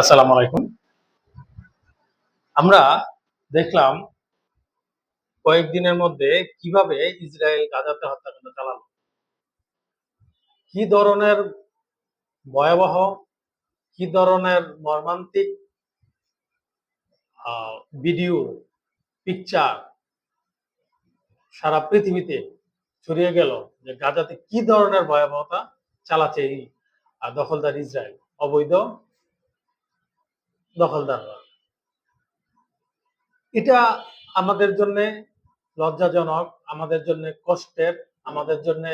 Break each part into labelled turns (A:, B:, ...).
A: আসসালামু আলাইকুম। আমরা দেখলাম কয়েকদিনের মধ্যে কীভাবে ইসরায়েল গাজাতে হত্যাকাণ্ড চালালো। কি ধরনের ভয়াবহ, কি ধরনের মর্মান্তিক ভিডিও পিকচার সারা পৃথিবীতে ছড়িয়ে গেল যে গাজাতে কি ধরনের ভয়াবহতা চালাচ্ছে এই দখলদার ইসরায়েল। অবৈধ দখলদাররা এটা আমাদের জন্য লজ্জাজনক, আমাদের জন্য কষ্টের, আমাদের জন্য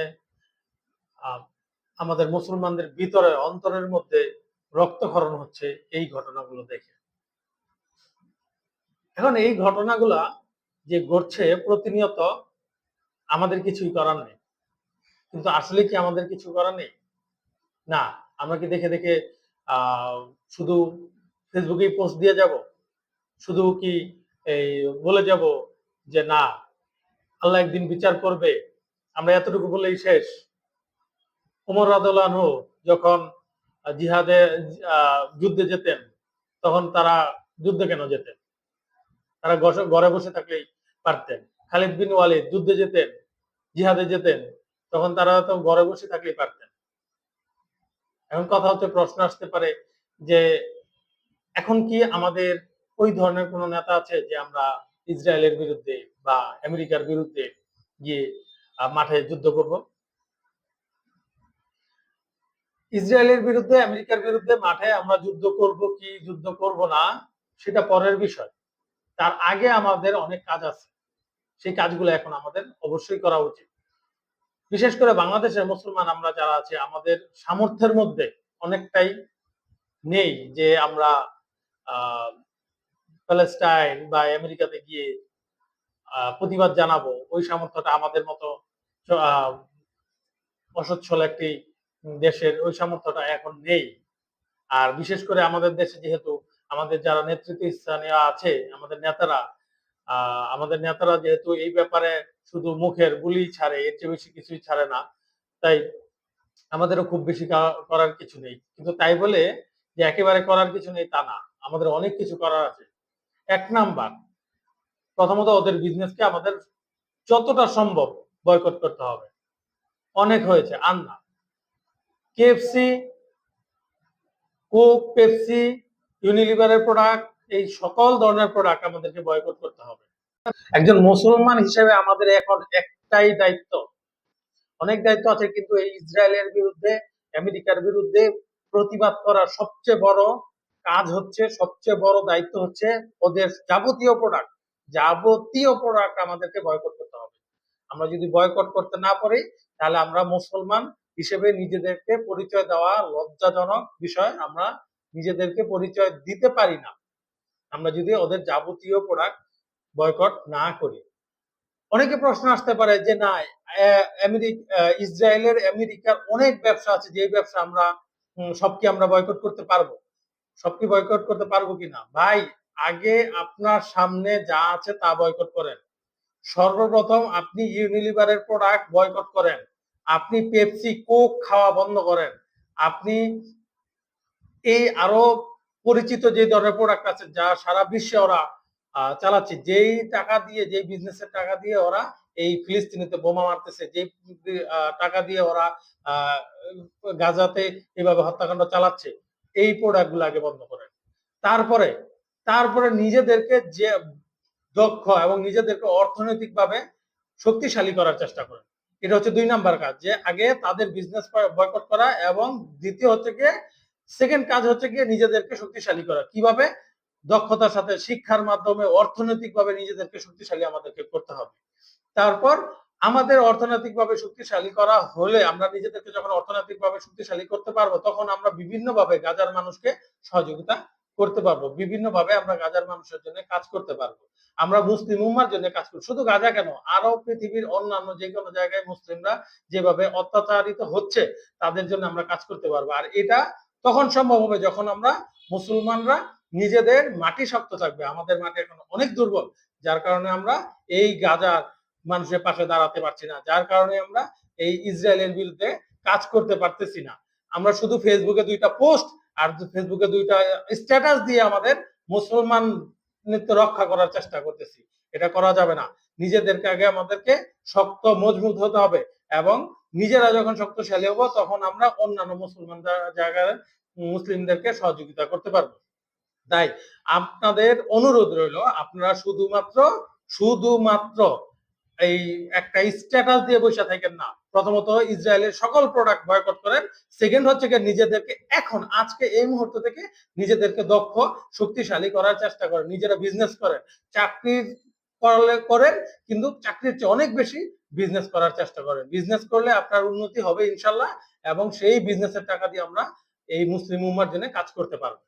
A: আমাদের মুসলমানদের ভিতরে, অন্তরের মধ্যে রক্তক্ষরণ হচ্ছে এই ঘটনাগুলো দেখে। এখন এই ঘটনাগুলা যে ঘটছে প্রতিনিয়ত আমাদের কিছুই করার নেই। কিন্তু আসলে কি আমাদের কিছু করার নেই? না, আমরা কি দেখে দেখে শুধু ফেসবুকেই পোস্ট দিয়ে যাব। শুধু কি এই বলে যাব যে, না, আল্লাহ একদিন বিচার করবে। আমরা এতটুকু বলেই শেষ। উমর রাদুল্লাহ যখন জিহাদে যুদ্ধে যেতেন, তখন তারা যুদ্ধে কেন যেতেন? তারা ঘরে বসে থাকলেই পারতেন। খালিদ বিন ওয়ালিদ যুদ্ধে যেতেন, জিহাদে যেতেন, তখন তারা তো ঘরে বসে থাকলেই পারতেন। এখন কথা হচ্ছে, প্রশ্ন আসতে পারে যে এখন কি আমাদের ওই ধরনের কোন নেতা আছে যে আমরা ইসরায়েলের বিরুদ্ধে বা আমেরিকার বিরুদ্ধে গিয়ে মাঠে যুদ্ধ করব? ইসরায়েলের বিরুদ্ধে, আমেরিকার বিরুদ্ধে মাঠে আমরা যুদ্ধ করব কি যুদ্ধ করব না, সেটা পরের বিষয়। তার আগে আমাদের অনেক কাজ আছে। সেই কাজগুলো এখন আমাদের অবশ্যই করা উচিত। বিশেষ করে বাংলাদেশের মুসলমান আমরা যারা আছে, আমাদের সামর্থ্যের মধ্যে অনেকটাই নেই যে আমরা প্যালেস্টাইন বা আমেরিকাতে গিয়ে প্রতিবাদ জানাব। ওই সামর্থ্যটা আমাদের মতো অসচ্ছল একটি দেশের ওই সামর্থ্যটা এখন নেই। আর বিশেষ করে আমাদের দেশে যেহেতু আমাদের যারা নেতৃত্ব স্থানীয় আছে, আমাদের নেতারা আমাদের নেতারা যেহেতু এই ব্যাপারে শুধু মুখের গুলি ছাড়ে, এর চেয়ে বেশি কিছুই ছাড়ে না, তাই আমাদেরও খুব বেশি করার কিছু নেই। কিন্তু তাই বলে যে একেবারে করার কিছু নেই তা না। আমাদের অনেক কিছু করার আছে। এক নাম্বার, প্রথমত ওদের বিজনেসকে আমাদের যতটা সম্ভব বয়কট করতে হবে। অনেক হয়েছে আর না কেএফসি কোক পেপসি ইউনিলিভারের প্রোডাক্ট এই সকল ধরনের প্রোডাক্ট আমাদেরকে বয়কট করতে হবে। একজন মুসলমান হিসেবে আমাদের এখন একটাই দায়িত্ব। অনেক দায়িত্ব আছে, কিন্তু এই ইসরায়েলের বিরুদ্ধে, আমেরিকার বিরুদ্ধে প্রতিবাদ করা সবচেয়ে বড় কাজ হচ্ছে সবচেয়ে বড় দায়িত্ব হচ্ছে ওদের যাবতীয় প্রোডাক্ট যাবতীয় প্রোডাক্ট আমাদেরকে বয়কট করতে হবে। আমরা যদি বয়কট করতে না পারি তাহলে আমরা মুসলমান হিসেবে নিজেদেরকে পরিচয় দেওয়া লজ্জাজনক বিষয়। আমরা নিজেদেরকে পরিচয় দিতে পারি না। আমরা যদি ওদের যাবতীয় প্রোডাক্ট বয়কট না করি। অনেকে প্রশ্ন আসতে পারে যে না ইসরায়েলের আমেরিকার অনেক ব্যবসা আছে যে ব্যবসা আমরা উম, সব কি আমরা বয়কট করতে পারব। সব কি বয়কট করতে পারব কিনা? ভাই আগে আপনার সামনে যা আছে তা বয়কট করেন। সর্বপ্রথম আপনি ইউনিলিভারের প্রোডাক্ট বয়কট করেন। আপনি পেপসি কোক খাওয়া বন্ধ করেন। আপনি এই আরও পরিচিত যে ধরনের প্রোডাক্ট আছে যা সারা বিশ্বে ওরা চালাচ্ছে যেই টাকা দিয়ে যেই বিজনেসের টাকা দিয়ে ওরা এই ফিলিস্তিনিতে বোমা মারতেছে আহ, টাকা দিয়ে ওরা গাজাতে এভাবে হত্যাকাণ্ড চালাচ্ছে এই প্রোডাক্টগুলো আগে বন্ধ করেন। তারপরে তারপরে নিজেদেরকে যে দক্ষ এবং নিজেদেরকে অর্থনৈতিকভাবে শক্তিশালী করার চেষ্টা করেন। এটা হচ্ছে দুই নাম্বার কাজ, যে আগে তাদের বিজনেস বয়কট করা এবং দ্বিতীয় হচ্ছে গিয়ে সেকেন্ড কাজ হচ্ছে গিয়ে নিজেদেরকে শক্তিশালী করা। কীভাবে? দক্ষতার সাথে, শিক্ষার মাধ্যমে, অর্থনৈতিকভাবে নিজেদেরকে শক্তিশালী আমাদেরকে করতে হবে। তারপর আমাদের অর্থনৈতিকভাবে শক্তিশালী করা হলে আমরা নিজেদেরকে যখন অর্থনৈতিকভাবে শক্তিশালী করতে পারব, তখন আমরা বিভিন্নভাবে গাজার মানুষকে সহযোগিতা করতে পারব। বিভিন্নভাবে আমরা গাজার মানুষের জন্য কাজ করতে পারব। আমরা মুসলিম উম্মার জন্য কাজ করি শুধু গাজা কেন? আরও পৃথিবীর অন্যান্য যে কোনো জায়গায় মুসলিমরা যেভাবে অত্যাচারিত হচ্ছে, তাদের জন্য আমরা কাজ করতে পারব। আর এটা তখন সম্ভব হবে যখন আমরা মুসলমানরা নিজেদের মাটি শক্ত থাকবে। আমাদের মাটি এখন অনেক দুর্বল। যার কারণে আমরা এই গাজার মানুষের পাশে দাঁড়াতে পারছি না, যার কারণে আমরা এই ইসরায়েলের বিরুদ্ধে কাজ করতে পারতেছি না। আমরা শুধু ফেসবুকে দুইটা পোস্ট আর ফেসবুকে দুইটা স্ট্যাটাস দিয়ে আমাদের মুসলমান নৃত্য রক্ষা করার চেষ্টা করতেছি। এটা করা যাবে না। নিজেদেরকে আগে আমাদেরকে শক্ত, মজবুত হতে হবে এবং নিজেরা যখন শক্তিশালী হব তখন আমরা অন্যান্য মুসলমান জা- জায়গায় মুসলিমদেরকে সহযোগিতা করতে পারব। তাই আপনাদের অনুরোধ রইল, আপনারা শুধুমাত্র শুধুমাত্র এই একটা স্ট্যাটাস দিয়ে বসে থাকেন না। প্রথমত ইসরায়েলের সকল প্রোডাক্ট বয়কট করেন সেকেন্ড হচ্ছে গিয়ে নিজেদেরকে এখন, আজকে এই মুহূর্ত থেকে নিজেদেরকে দক্ষ, শক্তিশালী করার চেষ্টা করেন, নিজেরা বিজনেস করেন। চাকরি করলে করেন, কিন্তু চাকরির চেয়ে অনেক বেশি বিজনেস করার চেষ্টা করেন। বিজনেস করলে আপনার উন্নতি হবে ইনশাল্লাহ, এবং সেই বিজনেসের টাকা দিয়ে আমরা এই মুসলিম উম্মার জন্য কাজ করতে পারব।